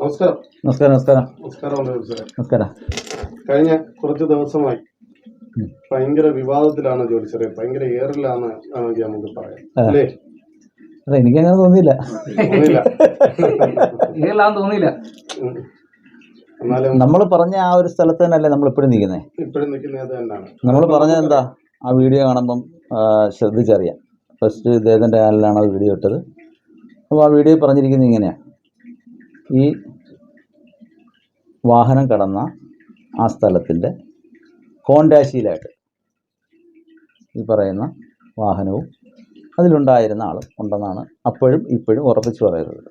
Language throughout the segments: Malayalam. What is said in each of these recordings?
നമസ്കാരം. നമസ്കാരം നമസ്കാരം. നമസ്കാരം നമസ്കാരം. കഴിഞ്ഞ കുറച്ച് ദിവസമായി ഭയങ്കര വിവാദത്തിലാണ് ജോലിസറെ ഭയങ്കര ഏറിലാണ് ആണെങ്കിൽ നമുക്ക് പറയാം. അല്ലേ? അല്ല എനിക്കങ്ങനെ തോന്നിയില്ല. തോന്നിയില്ല. എന്നാലും നമ്മൾ പറഞ്ഞ ആ ഒരു സ്ഥലത്ത് തന്നെയല്ലേ നമ്മൾ ഇപ്പോഴും നിൽക്കുന്നത് ഇപ്പോഴും നിൽക്കുന്നത് തന്നെയാണ്. നമ്മൾ പറഞ്ഞത് എന്താ? ആ വീഡിയോ കാണുമ്പം ശ്രദ്ധിച്ചറിയാം. ഫസ്റ്റ് ഇദ്ദേഹത്തിന്റെ ചാനലിലാണ് ആ വീഡിയോ ഇട്ടത്. അപ്പോൾ ആ വീഡിയോ പറഞ്ഞിരിക്കുന്നത് ഇങ്ങനെയാണ്. ഈ വാഹനം കടന്ന ആ സ്ഥലത്തിന്റെ കോണ്ടാശിയിലായിട്ട് ഈ പറയുന്ന വാഹനവും അതിലുണ്ടായിരുന്ന ആളും ഉണ്ടെന്നാണ് അപ്പോഴും ഇപ്പോഴും ഉറപ്പിച്ചു പറയുന്നത്.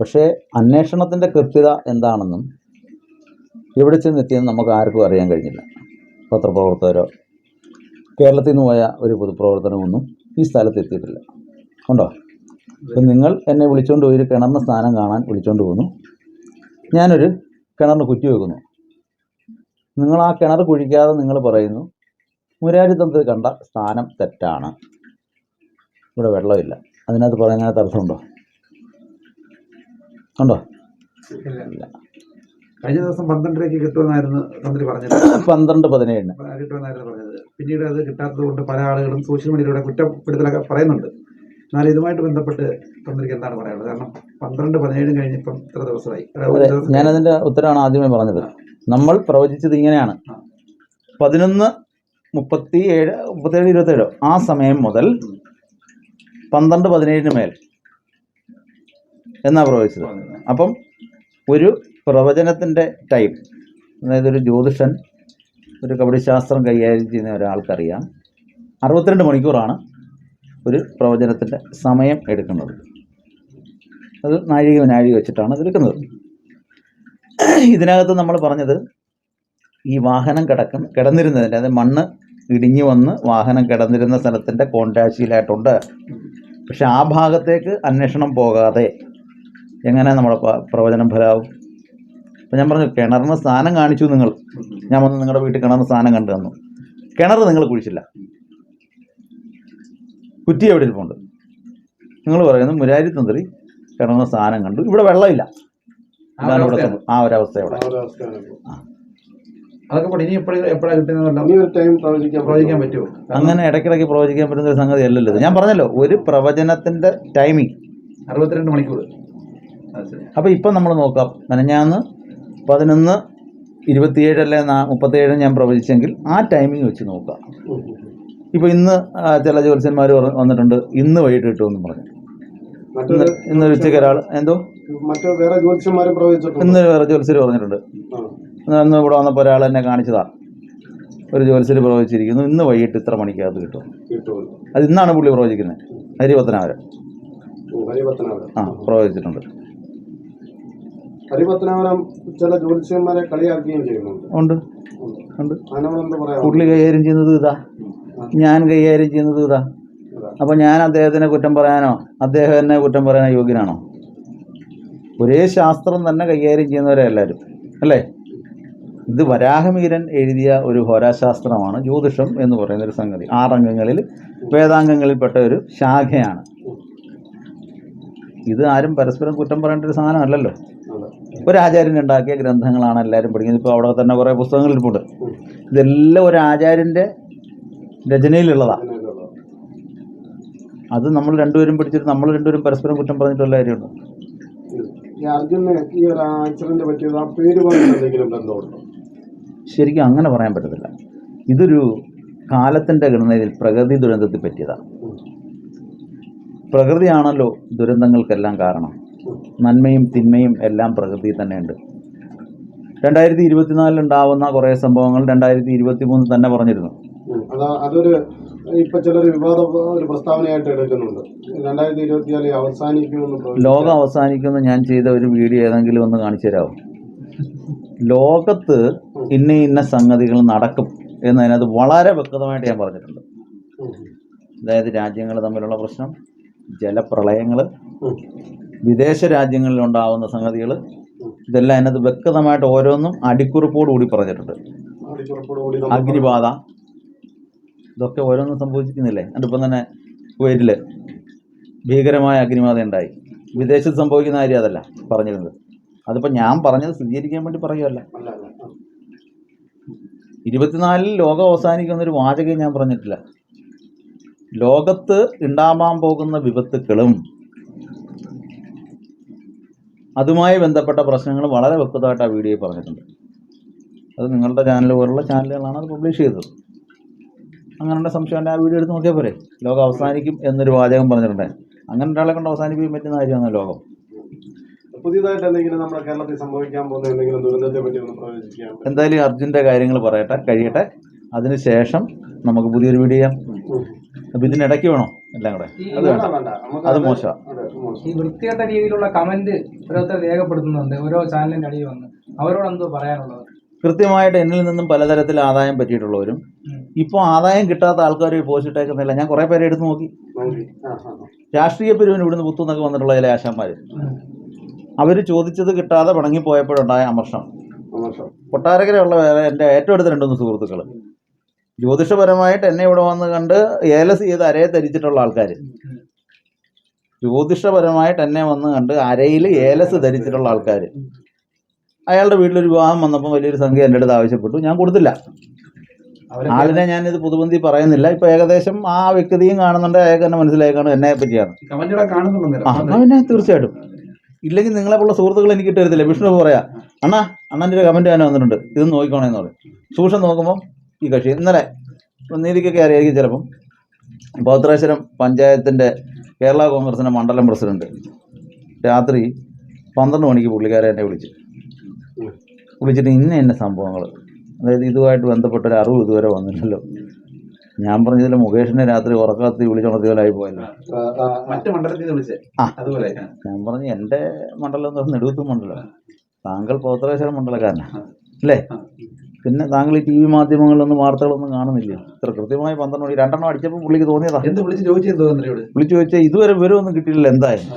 പക്ഷേ അന്വേഷണത്തിന്റെ കൃത്യത എന്താണെന്നും എവിടെ ചെന്നെത്തിയെന്ന് നമുക്ക് ആർക്കും അറിയാൻ കഴിഞ്ഞില്ല. പത്രപ്രവർത്തകരോ കേരളത്തിൽ നിന്ന് പോയ ഒരു പൊതുപ്രവർത്തനമൊന്നും ഈ സ്ഥലത്ത് എത്തിയിട്ടില്ല. ഉണ്ടോ? അപ്പം നിങ്ങൾ എന്നെ വിളിച്ചുകൊണ്ട് പോയി ഒരു കിണറിന് സ്ഥാനം കാണാൻ വിളിച്ചുകൊണ്ട് പോകുന്നു ഞാനൊരു കിണറിന് കുറ്റി വെക്കുന്നു. നിങ്ങൾ ആ കിണർ കുഴിക്കാതെ നിങ്ങൾ പറയുന്നു മുരാരി തന്ത്രി കണ്ട സ്ഥാനം തെറ്റാണ്. ഇവിടെ വെള്ളമില്ല. അതിനകത്ത് പറയുന്നതിനകത്ത് അർത്ഥമുണ്ടോ ഉണ്ടോ? ഇല്ല. കഴിഞ്ഞ ദിവസം പന്ത്രണ്ടരയ്ക്ക് കിട്ടുമെന്നായിരുന്നു തന്ത്രി പറഞ്ഞത്. പന്ത്രണ്ട് പതിനേഴിന്. കിട്ടുമെന്നായിരുന്നു പറഞ്ഞത്. പിന്നീട് അത് കിട്ടാത്തത് കൊണ്ട് പല ആളുകളും സോഷ്യൽ മീഡിയയിലൂടെ കുറ്റപ്പെടുത്തലൊക്കെ പറയുന്നുണ്ട്. എന്നാൽ ഇതുമായിട്ട് ബന്ധപ്പെട്ട് തന്നിരിക്കുക എന്താണ് പറയാനുള്ളത്? കാരണം പന്ത്രണ്ട് പതിനേഴും കഴിഞ്ഞിപ്പം ഇത്ര ദിവസമായി. ഞാൻ അതിന്റെ ഞാനതിന്റെ ഉത്തരമാണ് ആദ്യമേ പറഞ്ഞത്. നമ്മൾ പ്രവചിച്ചത് ഇങ്ങനെയാണ്. പതിനൊന്ന് മുപ്പത്തി ഏഴ് മുപ്പത്തേഴ് ഇരുപത്തേഴോ ആ സമയം മുതൽ പന്ത്രണ്ട് പതിനേഴിന് മേൽ എന്നാ പ്രവചിച്ചത്? അപ്പം ഒരു പ്രവചനത്തിന്റെ ടൈം അതായത് ഒരു ജ്യോതിഷൻ ഒരു കബഡിശാസ്ത്രം കൈകാര്യം ചെയ്യുന്ന ഒരാൾക്കറിയാം. അറുപത്തിരണ്ട് മണിക്കൂറാണ്. ഒരു പ്രവചനത്തിന്റെ സമയം എടുക്കുന്നത്. അത് നാഴിക നാഴിക വെച്ചിട്ടാണ് എടുക്കുന്നത്. ഇതിനകത്ത് നമ്മൾ പറഞ്ഞത് ഈ വാഹനം കിടക്കുന്ന കിടന്നിരുന്നതിന്റെ അതായത് മണ്ണ് ഇടിഞ്ഞു വന്ന് വാഹനം കിടന്നിരുന്ന സ്ഥലത്തിന്റെ കോണ്ടാശിയിലായിട്ടുണ്ട് പക്ഷെ ആ ഭാഗത്തേക്ക് അന്വേഷണം പോകാതെ എങ്ങനെ നമ്മുടെ പ്രവചനം ഫലാവും അപ്പം ഞാൻ പറഞ്ഞു കിണറിന് സ്ഥാനം കാണിച്ചു നിങ്ങൾ. ഞാൻ വന്ന് നിങ്ങളുടെ വീട്ടിൽ കിണറിന് സ്ഥാനം കണ്ടു തന്നു. കിണർ നിങ്ങൾ കുഴിച്ചില്ല. കുറ്റി എവിടെ ഇരിപ്പുണ്ട്? നിങ്ങൾ പറയുന്നത് മുരാരി തന്ത്രി കിടന്ന സാധനം കണ്ടു. ഇവിടെ വെള്ളമില്ല. ആ ഇതാണ് ഇവിടെ സംഭവം. ആ ഒരവസ്ഥ ഇവിടെ. അതൊക്കെ പോട്ടെ. ഇനി എപ്പോഴും കിട്ടുന്നതല്ല ടൈം പ്രവചിക്കാൻ പ്രവചിക്കാൻ പറ്റുമോ? അങ്ങനെ ഇടയ്ക്കിടയ്ക്ക് പ്രവചിക്കാൻ പറ്റുന്ന ഒരു സംഗതി അല്ലല്ലോ ഇത്. ഞാൻ പറഞ്ഞല്ലോ ഒരു പ്രവചനത്തിന്റെ ടൈമിംഗ് അറുപത്തിരണ്ട് മണിക്കൂർ. അത് ശരി. അപ്പോൾ ഇപ്പം നമ്മൾ നോക്കാം. നനഞ്ഞാന്ന് പതിനൊന്ന് ഇരുപത്തിയേഴല്ലേ നാ മുപ്പത്തേഴ് ഞാൻ പ്രവചിച്ചെങ്കിൽ ആ ടൈമിംഗ് വെച്ച് നോക്കാം. ഇപ്പോൾ ഇന്ന് ചില ജ്യോത്സ്യന്മാർ വന്നിട്ടുണ്ട്. ഇന്ന് വൈകിട്ട് കിട്ടുമെന്ന് പറഞ്ഞു. ഇന്ന് ഇന്ന് ഉച്ചയ്ക്ക് ഒരാൾ എന്തോ? മറ്റോ വേറെ ജ്യോത്സ്യന്മാരും പ്രവചിച്ചിട്ടുണ്ട്. ഇന്ന് വേറെ ജ്യോത്സ്യർ പറഞ്ഞിട്ടുണ്ട്. ഇന്ന് ഇവിടെ വന്നപ്പോൾ ഒരാൾ എന്നെ കാണിച്ചതാ. ഒരു ജ്യോത്സ്യർ പ്രവചിച്ചിരിക്കുന്നു. ഇന്ന് വൈകിട്ട് ഇത്ര മണിക്കകത്ത് കിട്ടും. അത് ഇന്നാണ് പുള്ളി പ്രവചിക്കുന്നത്. ഹരിപത്തനാവരം. ആ പ്രവചിച്ചിട്ടുണ്ട്. ഹരിപത്തനാവരം ചില ജ്യോത്സ്യന്മാരെ കളിയാക്കുകയും ചെയ്യുന്നുണ്ട്. ഉണ്ട്. ഉണ്ട്. പുള്ളി കൈകാര്യം ചെയ്യുന്നത് ഇതാ. ഞാൻ കൈകാര്യം ചെയ്യുന്നത് ഇതാ. അപ്പോൾ ഞാൻ അദ്ദേഹത്തിനെ കുറ്റം പറയാനോ? അദ്ദേഹം എന്നെ കുറ്റം പറയാനോ യോഗ്യനാണോ? ഒരേ ശാസ്ത്രം തന്നെ കൈകാര്യം ചെയ്യുന്നവരെ എല്ലാവരും അല്ലേ? ഇത് വരാഹമീരൻ എഴുതിയ ഒരു ഹോരാശാസ്ത്രമാണ് ജ്യോതിഷം എന്ന് പറയുന്ന ഒരു സംഗതി. ആറംഗങ്ങളിൽ വേദാംഗങ്ങളിൽപ്പെട്ട ഒരു ശാഖയാണ്. ഇത് ആരും പരസ്പരം കുറ്റം പറയേണ്ട ഒരു സാധനമല്ലല്ലോ ഒരു ആചാര്യൻ ഉണ്ടാക്കിയ ഗ്രന്ഥങ്ങളാണ് എല്ലാവരും പഠിക്കുന്നത്. ഇപ്പോൾ അവിടെ തന്നെ കുറേ പുസ്തകങ്ങളിരിപ്പുണ്ട് ഇതെല്ലാം ഒരു ആചാര്യന്റെ രചനയിലുള്ളതാണ്. അത് നമ്മൾ രണ്ടുപേരും പഠിച്ചിട്ട് നമ്മൾ രണ്ടുപേരും പരസ്പരം കുറ്റം പറഞ്ഞിട്ടുള്ള കാര്യമുണ്ട്. ശരിക്കും അങ്ങനെ പറയാൻ പറ്റത്തില്ല. ഇതൊരു കാലത്തിന്റെ ഘടനയിൽ പ്രകൃതി ദുരന്തത്തിൽ പറ്റിയതാണ്. പ്രകൃതിയാണല്ലോ ദുരന്തങ്ങൾക്കെല്ലാം കാരണം. നന്മയും തിന്മയും എല്ലാം പ്രകൃതി തന്നെയുണ്ട്. രണ്ടായിരത്തി ഇരുപത്തിനാലിൽ ഉണ്ടാവുന്ന കുറേ സംഭവങ്ങൾ രണ്ടായിരത്തി ഇരുപത്തി മൂന്ന് തന്നെ പറഞ്ഞിരുന്നു. അതാ അതൊരു ഇപ്പൊ ചിലർ വിവാദ ഒരു പ്രസ്താവനയായിട്ട് എടുക്കുന്നുണ്ട്. രണ്ടായിരത്തി ഇരുപത്തിനാല് അവസാനിക്കുമെന്ന് ലോകം അവസാനിക്കുന്ന ഞാൻ ചെയ്ത ഒരു വീഡിയോ ഏതെങ്കിലും ഒന്ന് കാണിച്ചു തരാമോ ലോകത്ത് ഇന്ന ഇന്ന സംഗതികൾ നടക്കും എന്നതിനകത്ത് വളരെ വ്യക്തമായിട്ട് ഞാൻ പറഞ്ഞിട്ടുണ്ട്. അതായത് രാജ്യങ്ങൾ തമ്മിലുള്ള പ്രശ്നം ജലപ്രളയങ്ങൾ വിദേശ രാജ്യങ്ങളിൽ ഉണ്ടാവുന്ന സംഗതികൾ ഇതെല്ലാം അതിനകത്ത് വ്യക്തമായിട്ട് ഓരോന്നും അടിക്കുറിപ്പോടുകൂടി പറഞ്ഞിട്ടുണ്ട്. അഗ്നിബാധ ഇതൊക്കെ ഓരോന്നും സംഭവിക്കുന്നില്ലേ അതിപ്പം തന്നെ കുവൈറ്റിൽ ഭീകരമായ അഗ്നിബാധ ഉണ്ടായി. വിദേശത്ത് സംഭവിക്കുന്ന കാര്യം അതല്ല പറഞ്ഞിരുന്നത്. അതിപ്പോൾ ഞാൻ പറഞ്ഞത് സ്ഥിരീകരിക്കാൻ വേണ്ടി പറയുമല്ല. ഇരുപത്തിനാലിൽ ലോകം അവസാനിക്കുന്നൊരു വാചകം ഞാൻ പറഞ്ഞിട്ടില്ല. ലോകത്ത് ഉണ്ടാവാൻ പോകുന്ന വിപത്തുക്കളും അതുമായി ബന്ധപ്പെട്ട പ്രശ്നങ്ങൾ വളരെ വ്യക്തമായിട്ട് ആ വീഡിയോയിൽ പറഞ്ഞിട്ടുണ്ട്. അത് നിങ്ങളുടെ ചാനൽ പോലുള്ള ചാനലുകളാണ് അത് പബ്ലിഷ് ചെയ്തത്. അങ്ങനെയുള്ള സംശയം ഉണ്ടെങ്കിൽ ആ വീഡിയോ എടുത്ത് നോക്കിയാൽ പോരെ. ലോകം അവസാനിക്കും എന്നൊരു വാചകം പറഞ്ഞിട്ടുണ്ട്. അങ്ങനെ ഒരാളെ കൊണ്ട് അവസാനിപ്പിക്കാൻ പറ്റുന്ന കാര്യമാണ് ലോകം. പുതിയതായിട്ട് എന്തെങ്കിലും നമ്മുടെ കേരളത്തിൽ സംഭവിക്കാൻ പോകുന്ന എന്തെങ്കിലും ദുരന്തത്തെ പറ്റി ഒന്ന് പ്രവചിക്കാൻ എന്തായാലും അർജുന്റെ കാര്യങ്ങൾ പറയട്ടെ കഴിയട്ടെ. അതിനുശേഷം നമുക്ക് പുതിയൊരു വീഡിയോ ചെയ്യാം. അപ്പം ഇതിനിടയ്ക്ക് വേണോ? എല്ലാം കൂടെ. അത് വേണ്ട. അത് മോശമാണ് ഈ വൃത്തികെട്ട രീതിയിലുള്ള കമന്റ് ഓരോരുത്തർ രേഖപ്പെടുത്തുന്നുണ്ട്. ഓരോ ചാനലിന്റെ അടിയിൽ വന്ന്. അവരോട് എന്തോ പറയാനുള്ളത്? കൃത്യമായിട്ട് എന്നിൽ നിന്നും പലതരത്തിൽ ആദായം പറ്റിയിട്ടുള്ളവരും. ഇപ്പോൾ ആദായം കിട്ടാത്ത ആൾക്കാർ പോസിട്ടേക്കുന്നില്ല ഞാൻ കുറേ പേരെ എടുത്തു നോക്കി. രാഷ്ട്രീയ പിരിവിന് ഇവിടുന്ന് പുത്തുനിന്നൊക്കെ വന്നിട്ടുള്ള ചില ആശാന്മാർ. അവർ ചോദിച്ചത് കിട്ടാതെ പിണങ്ങിപ്പോയപ്പോഴുണ്ടായ അമർഷം. കൊട്ടാരക്കരയുള്ള വേറെ എന്റെ ഏറ്റവും അടുത്ത രണ്ടുമൂന്ന് സുഹൃത്തുക്കൾ ജ്യോതിഷപരമായിട്ട് എന്നെ ഇവിടെ വന്ന് കണ്ട് ഏലസ് ചെയ്ത് അരയെ ധരിച്ചിട്ടുള്ള ആൾക്കാർ ജ്യോതിഷപരമായിട്ട് എന്നെ വന്ന് കണ്ട് അരയിൽ ഏലസ് ധരിച്ചിട്ടുള്ള ആൾക്കാർ അയാളുടെ വീട്ടിലൊരു വിവാഹം വന്നപ്പോൾ വലിയൊരു സംഖ്യ എന്റെ അടുത്ത് ആവശ്യപ്പെട്ടു. ഞാൻ കൊടുത്തില്ല. ആളിനെ ഞാനിത് പുതുപന്തി പറയുന്നില്ല. ഇപ്പൊ ഏകദേശം ആ വ്യക്തിയും കാണുന്നുണ്ട്. അയാൾക്ക് തന്നെ മനസ്സിലാക്കാണ് എന്നെ പറ്റിയാണ്. ആ എന്നാ പിന്നെ തീർച്ചയായിട്ടും. ഇല്ലെങ്കിൽ നിങ്ങളെപ്പോലുള്ള സുഹൃത്തുക്കൾ എനിക്ക് ഇട്ടരുത്തില്ല വിഷ്ണു പറയാ. അണ്ണാ അണ്ണന്റെ ഒരു കമന്റ് ഞാൻ വന്നിട്ടുണ്ട്. ഇത് നോക്കിക്കോണേന്ന് പറയും. സൂക്ഷം നോക്കുമ്പോൾ ഈ കക്ഷി ഇന്നലെ നീതിക്കൊക്കെ അറിയായിരിക്കും ചിലപ്പം. ഭദ്രേശ്വരം പഞ്ചായത്തിന്റെ കേരള കോൺഗ്രസിന്റെ മണ്ഡലം പ്രസിഡന്റ് രാത്രി പന്ത്രണ്ട് മണിക്ക് പുള്ളിക്കാരെ എന്നെ വിളിച്ചു. വിളിച്ചിട്ട് ഇന്ന ഇന്ന സംഭവങ്ങൾ അതായത് ഇതുമായിട്ട് ബന്ധപ്പെട്ട ഒരു അറിവ് ഇതുവരെ വന്നില്ലല്ലോ. ഞാൻ പറഞ്ഞതിൽ മുകേഷിനെ രാത്രി ഉറക്കാത്തി വിളിച്ചുണർത്തിയാലായി പോയല്ലോ. ആ, ആ, ആ. മറ്റു മണ്ഡലത്തിൽ വിളിച്ചേ? അതുപോലെ. ഞാൻ പറഞ്ഞു എന്റെ മണ്ഡലം എന്ന് പറഞ്ഞാൽ മണ്ഡലം. താങ്കൾ പോത്തറേശ്വരം മണ്ഡലക്കാരനാണ് അല്ലേ? പിന്നെ താങ്കൾ ഈ ടി വി മാധ്യമങ്ങളിലൊന്നും വാർത്തകളൊന്നും കാണുന്നില്ല. ഇത്ര കൃത്യമായി പന്ത്രണ്ട് മണി രണ്ടെണ്ണം അടിച്ചപ്പോൾ പുള്ളിക്ക് തോന്നിയതാ. എന്ത് വിളിച്ച് വിളിച്ചു ചോദിച്ചാൽ ഇതുവരെ വിവരമൊന്നും കിട്ടിയില്ല എന്തായാലും.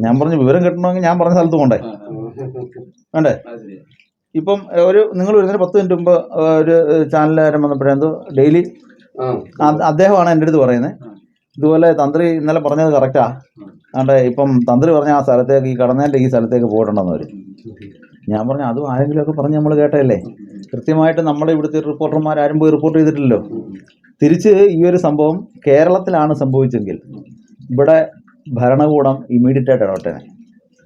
ഞാൻ പറഞ്ഞു വിവരം കിട്ടണമെങ്കിൽ ഞാൻ പറഞ്ഞ സ്ഥലത്ത് ആ. വേണ്ടേ? ഇപ്പം ഒരു നിങ്ങൾ വരുന്നതിന് പത്ത് മിനിറ്റ് മുമ്പ് ഒരു ചാനലുകാരൻ വന്നപ്പോഴെന്തോ ഡെയിലി. അദ്ദേഹമാണ് എന്റെ അടുത്ത് പറയുന്നത് ഇതുപോലെ തന്ത്രി ഇന്നലെ പറഞ്ഞത് കറക്റ്റാ അതുകൊണ്ട് ഇപ്പം തന്ത്രി പറഞ്ഞ ആ സ്ഥലത്തേക്ക് ഈ കടന്നതിന്റെ ഈ സ്ഥലത്തേക്ക് പോയിട്ടുണ്ടെന്ന് വരും ഞാൻ പറഞ്ഞു അതും ആരെങ്കിലുമൊക്കെ പറഞ്ഞ് നമ്മൾ കേട്ടതല്ലേ? കൃത്യമായിട്ട് നമ്മുടെ ഇവിടുത്തെ റിപ്പോർട്ടർമാർ ആരും പോയി റിപ്പോർട്ട് ചെയ്തിട്ടില്ലല്ലോ. തിരിച്ച് ഈ ഒരു സംഭവം കേരളത്തിലാണ് സംഭവിച്ചെങ്കിൽ ഇവിടെ ഭരണകൂടം ഇമ്മീഡിയറ്റ് ആയിട്ട് ഇടപെട്ടേനെ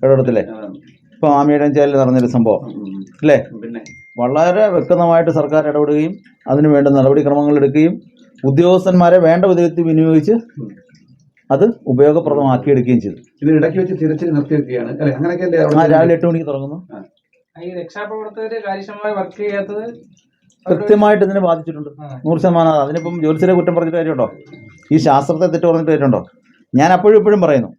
ഇടപെടത്തില്ലേ ആ, ഇപ്പം ആമിയുടെ ചേലിൽ നടന്നൊരു സംഭവം. അല്ലേ? പിന്നെ. വളരെ വ്യക്തമായിട്ട് സർക്കാർ ഇടപെടുകയും അതിനു വേണ്ട നടപടിക്രമങ്ങൾ എടുക്കുകയും ഉദ്യോഗസ്ഥന്മാരെ വേണ്ട വിധത്തിൽ വിനിയോഗിച്ച് അത് ഉപയോഗപ്രദമാക്കിയെടുക്കുകയും ചെയ്തു. ഇടയ്ക്ക് വെച്ച് തിരച്ചിൽ നിർത്തി വെക്കുകയാണ് അല്ലെ അങ്ങനെയൊക്കെയല്ലേ ആ രാവിലെ എട്ട് മണിക്ക് തുടങ്ങുന്നു. ഈ കാര്യക്ഷമമായി വർക്ക് ചെയ്യാത്തത് കൃത്യമായിട്ട് ഇതിനെ ബാധിച്ചിട്ടുണ്ട്. നൂറ് ശതമാനം അതിനിപ്പം ജോലിസിലെ കുറ്റം പറഞ്ഞിട്ട് കാര്യമുണ്ടോ? ഈ ശാസ്ത്രത്തെ തെറ്റ് പറഞ്ഞിട്ട് കാര്യമുണ്ടോ? ഞാൻ അപ്പോഴും ഇപ്പോഴും പറയുന്നു.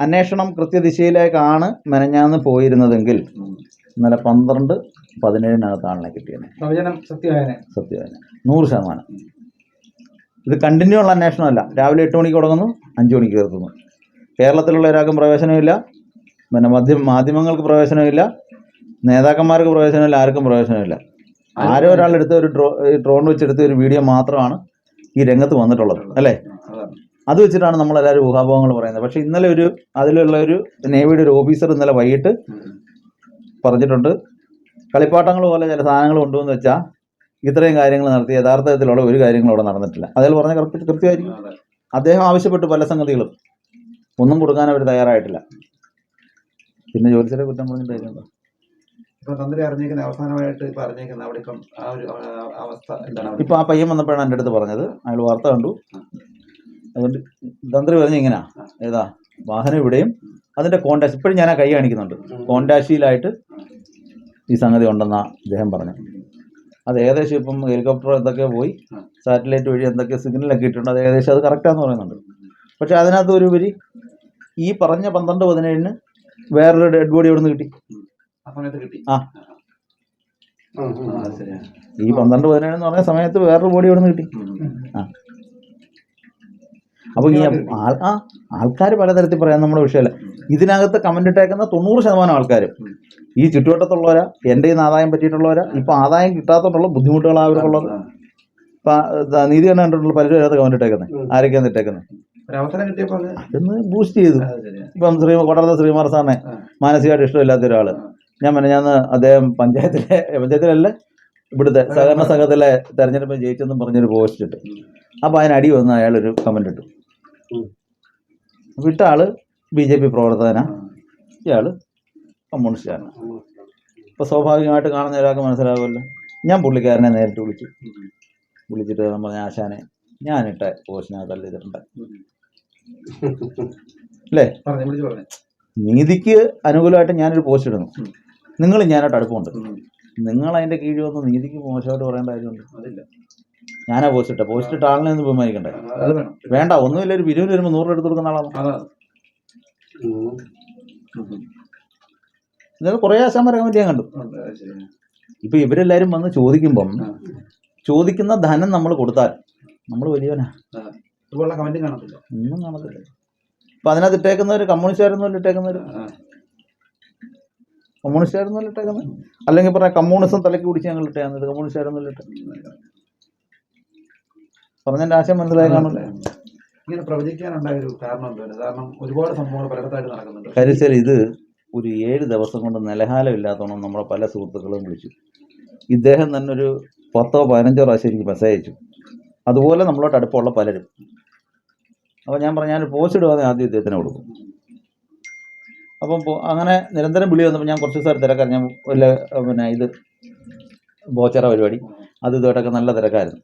അന്വേഷണം കൃത്യദിശയിലേക്കാണ് മെനഞ്ഞാന്ന് പോയിരുന്നതെങ്കിൽ. ഇന്നലെ പന്ത്രണ്ട് പതിനേഴിനകത്താണല്ലേ കിട്ടിയത്. സത്യവേന നൂറ് ശതമാനം. ഇത് കണ്ടിന്യൂ ഉള്ള അന്വേഷണമല്ല. രാവിലെ എട്ട് മണിക്ക് തുടങ്ങുന്നു അഞ്ച് മണിക്ക് തീർക്കുന്നു. കേരളത്തിലുള്ള ഒരാൾക്കും പ്രവേശനമില്ല പിന്നെ മധ്യ മാധ്യമങ്ങൾക്ക് പ്രവേശനമില്ല നേതാക്കന്മാർക്ക് പ്രവേശനമില്ല ആർക്കും പ്രവേശനമില്ല ആരോ ഒരാളെടുത്ത ഒരു ഡ്രോ ഡ്രോൺ വെച്ചെടുത്ത ഒരു വീഡിയോ മാത്രമാണ് ഈ രംഗത്ത് വന്നിട്ടുള്ളത്. അല്ലേ? അത് വെച്ചിട്ടാണ് നമ്മൾ നമ്മളെല്ലാവരും ഊഹാഭോഹങ്ങൾ പറയുന്നത്. പക്ഷേ ഇന്നലെ ഒരു അതിലുള്ള ഒരു നേവിയുടെ ഒരു ഓഫീസർ ഇന്നലെ വൈകിട്ട് പറഞ്ഞിട്ടുണ്ട് കളിപ്പാട്ടങ്ങൾ പോലെ ചില സാധനങ്ങൾ കൊണ്ടുവന്ന് വെച്ചാൽ ഇത്രയും കാര്യങ്ങൾ നടത്തി യഥാർത്ഥത്തിലുള്ള ഒരു കാര്യങ്ങളും അവിടെ നടന്നിട്ടില്ല. അതിൽ പറഞ്ഞ കൃത്യ കൃത്യമായിരിക്കും. അദ്ദേഹം ആവശ്യപ്പെട്ടു പല സംഗതികളും. ഒന്നും കൊടുക്കാൻ അവർ തയ്യാറായിട്ടില്ല. പിന്നെ ജോലിസിലെ കുറ്റം പറഞ്ഞിട്ട് കാര്യമുണ്ടോ? ഇപ്പൊ തന്ത്രി അറിഞ്ഞേക്കുന്ന അവസാനമായിട്ട് ഇപ്പൊ അവിടെ ഇപ്പം ആ ഒരു അവസ്ഥ എന്താണ് ഇപ്പൊ ആ പയ്യൻ വന്നപ്പോഴാണ് എന്റെ അടുത്ത് പറഞ്ഞത്. അയാൾ വാർത്ത കണ്ടു. അതുകൊണ്ട് തന്ത്രി പറഞ്ഞ ഇങ്ങനെയാ ഏതാ? വാഹനം ഇവിടെയും അതിന്റെ കോണ്ടാശി ഇപ്പോഴും ഞാൻ ആ കൈ കാണിക്കുന്നുണ്ട്. കോണ്ടാശിയിലായിട്ട് ഈ സംഗതി ഉണ്ടെന്നാ അദ്ദേഹം പറഞ്ഞു അത് ഏകദേശം ഇപ്പം ഹെലികോപ്റ്റർ എന്തൊക്കെ പോയി സാറ്റലൈറ്റ് വഴി എന്തൊക്കെ സിഗ്നലൊക്കെ ഇട്ടിട്ടുണ്ട് അത് ഏകദേശം അത് കറക്റ്റാന്ന് പറയുന്നുണ്ട്. പക്ഷെ അതിനകത്ത് ഒരു വരി ഈ പറഞ്ഞ പന്ത്രണ്ട് പതിനേഴിന് വേറൊരു ഡെഡ് ബോഡി അവിടെ നിന്ന് കിട്ടി. ആ. ഈ പന്ത്രണ്ട് പതിനേഴ് എന്ന് പറഞ്ഞ സമയത്ത് വേറൊരു ബോഡി അവിടെ നിന്ന് കിട്ടി? ആ. അപ്പൊ ഈ ആൾ ആ ആൾക്കാർ പലതരത്തിൽ പറയാൻ നമ്മുടെ വിഷയമല്ല. ഇതിനകത്ത് കമന്റ് ഇട്ടേക്കുന്ന തൊണ്ണൂറ് ശതമാനം ആൾക്കാരും. ഈ ചുറ്റുവട്ടത്തുള്ളവരാ എന്റെ ഈ ആദായം പറ്റിയിട്ടുള്ളവരാ ഇപ്പൊ ആദായം കിട്ടാത്തോണ്ടുള്ള ബുദ്ധിമുട്ടുകൾ അവർക്കുള്ളത്. ഇപ്പൊ നീതി തന്നെ കണ്ടിട്ടുള്ള പലരും അതിനകത്ത് കമന്റ് ഇട്ടേക്കുന്നത് ആരൊക്കെയാണ് ഇട്ടേക്കുന്നത് അതൊന്ന് ബൂസ്റ്റ് ചെയ്തു. ഇപ്പം ശ്രീ കൊടർന്ന ശ്രീമാർ സാറിനെ മാനസികമായിട്ട് ഇഷ്ടമില്ലാത്ത ഒരാൾ. ഞാൻ മെനഞ്ഞാന്ന് അദ്ദേഹം പഞ്ചായത്തിലെ പഞ്ചായത്തിലല്ലേ ഇവിടുത്തെ സഹകരണ സംഘത്തിലെ തെരഞ്ഞെടുപ്പ് ജയിച്ചെന്നും പറഞ്ഞൊരു പോസ്റ്റ് ഇട്ട്. അപ്പോൾ അതിനടി വന്ന് അയാളൊരു കമന്റ് ഇട്ടു. ഇട്ട ആൾ ബി ജെ പി പ്രവർത്തകനാണ് ഇയാൾ കമ്മ്യൂണിസ്റ്റാണ്. അപ്പോൾ സ്വാഭാവികമായിട്ട് കാണുന്ന ഒരാൾക്ക് മനസ്സിലാവുമല്ലോ. ഞാൻ പുള്ളിക്കാരനെ നേരിട്ട് വിളിച്ചു. വിളിച്ചിട്ട് നമ്മൾ പറഞ്ഞ ആശാനെ ഞാനിട്ട പോസ്റ്റിനകത്ത് അല്ലേ? പറഞ്ഞു നീതിക്ക് അനുകൂലമായിട്ട് ഞാനൊരു പോസ്റ്റ് ഇടുന്നു. നിങ്ങൾ ഞാനായിട്ട് അടുപ്പമുണ്ട്. നിങ്ങൾ അതിന്റെ കീഴിൽ വന്ന് നീതിക്ക് മോശമായിട്ട് പറയേണ്ട കാര്യമുണ്ട്. അതില്ല. ഞാനാ പോസ്റ്റ് ഇട്ട. പോസ്റ്റ് ഇട്ട ആളിനെ ഒന്ന് ബഹുമാനിക്കണ്ടേ? വേണ്ട ഒന്നുമില്ല ഒരു ബിരുവിന് വരുമ്പോൾ നൂറ് എടുത്ത് കൊടുക്കുന്ന ആളാണ്. ഇന്നത് കുറേ ആശാന്മാരെ കമന്റ് ഞാൻ കണ്ടു. ഇപ്പൊ ഇവരെല്ലാവരും വന്ന് ചോദിക്കുമ്പം ചോദിക്കുന്ന ധനം നമ്മൾ കൊടുത്താൽ നമ്മൾ വലിയവനാ. ഒന്നും കാണത്തില്ല. അപ്പം അതിനകത്ത് ഇട്ടേക്കുന്നവർ കമ്മ്യൂണിസ്റ്റുകാരൊന്നും ഇട്ടേക്കുന്നവർ കമ്മ്യൂണിസ്റ്റായിരുന്നു കമ്മ്യൂണിസ്റ്റുകാരൊന്നും ഇട്ടേക്കുന്നത്. അല്ലെങ്കിൽ പറഞ്ഞ കമ്മ്യൂണിസം തലക്ക് പിടിച്ച് ഞങ്ങൾ ഇട്ടേ കമ്മ്യൂണിസ്റ്റുകാരൊന്നും ഇട്ടേ പറഞ്ഞതിന്റെ ആശയം മനസ്സിലായി കാണില്ല ഇങ്ങനെ പ്രവചിക്കാനുണ്ടായ ഒരു കാരണം എന്താണ്? കാരണം ഒരുപാട് സംഭവങ്ങൾ പലയിടത്തായിട്ട് നടക്കുന്നുണ്ട്. കരിച്ചാൽ ഇത് ഒരു ഏഴ് ദിവസം കൊണ്ട് നിലഹാലം ഇല്ലാത്തവണ്ണം നമ്മുടെ പല സുഹൃത്തുക്കളും വിളിച്ചു. ഇദ്ദേഹം തന്നെ ഒരു പത്തോ പതിനഞ്ചോ പ്രാവശ്യം എനിക്ക് മെസ്സേജ് അയച്ചു. അതുപോലെ നമ്മളോട്ട് അടുപ്പമുള്ള പലരും. അപ്പോൾ ഞാൻ പറഞ്ഞു ഞാൻ പോസ്റ്റ് ഇടുവാന്ന് ആദ്യം ഇദ്ദേഹത്തിന് കൊടുക്കും. അപ്പം അങ്ങനെ നിരന്തരം വിളി വന്നപ്പോൾ ഞാൻ കുറച്ച് ദിവസം തിരക്കാർ ഞാൻ വല്ല പിന്നെ ഇത് ബോച്ചറ പരിപാടി അത് ഇതുമായിട്ടൊക്കെ നല്ല തിരക്കായിരുന്നു.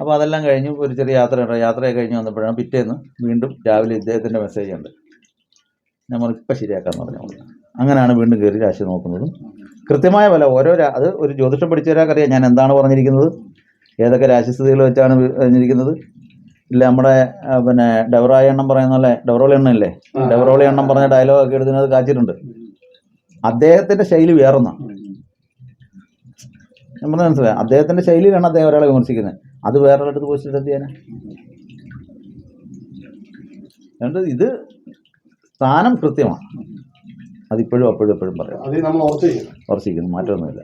അപ്പോൾ അതെല്ലാം കഴിഞ്ഞ് ഒരു ചെറിയ യാത്രയുണ്ട് യാത്രയൊക്കെ കഴിഞ്ഞ് വന്നപ്പോഴാണ് പിറ്റേന്ന് വീണ്ടും രാവിലെ ഇദ്ദേഹത്തിന്റെ മെസ്സേജ് ഉണ്ട് നമ്മൾ ഇപ്പം ശരിയാക്കാൻ പറഞ്ഞു അങ്ങനെയാണ് വീണ്ടും കയറി രാശി നോക്കുന്നതും. കൃത്യമായ പോലെ ഓരോ അത് ഒരു ജ്യോതിഷം പഠിച്ചവരാക്കറിയാം. ഞാൻ എന്താണ് പറഞ്ഞിരിക്കുന്നത്? ഏതൊക്കെ രാശിസ്ഥിതികൾ വെച്ചാണ് പറഞ്ഞിരിക്കുന്നത് ഇല്ല നമ്മുടെ പിന്നെ ഡെവറായ എണ്ണം പറയുന്ന പോലെ ഡെവറോളി എണ്ണം ഇല്ലേ? ഡെവറോളി എണ്ണം പറഞ്ഞ ഡയലോഗ് ഒക്കെ എടുത്തിനത് കാച്ചിട്ടുണ്ട്. അദ്ദേഹത്തിന്റെ ശൈലി വേറൊന്നാണ് പറഞ്ഞ മനസ്സിലായി? അദ്ദേഹത്തിന്റെ ശൈലിയിലാണ് അദ്ദേഹം ഒരാളെ വിമർശിക്കുന്നത്. അത് വേറെ അടുത്ത് പോസ്റ്റ് എന്ത് ചെയ്യാനാ? അതുകൊണ്ട് ഇത് സ്ഥാനം കൃത്യമാണ്. അതിപ്പോഴും അപ്പോഴും എപ്പോഴും പറയാം. ഉറച്ചിരിക്കുന്നു മാറ്റമൊന്നുമില്ല.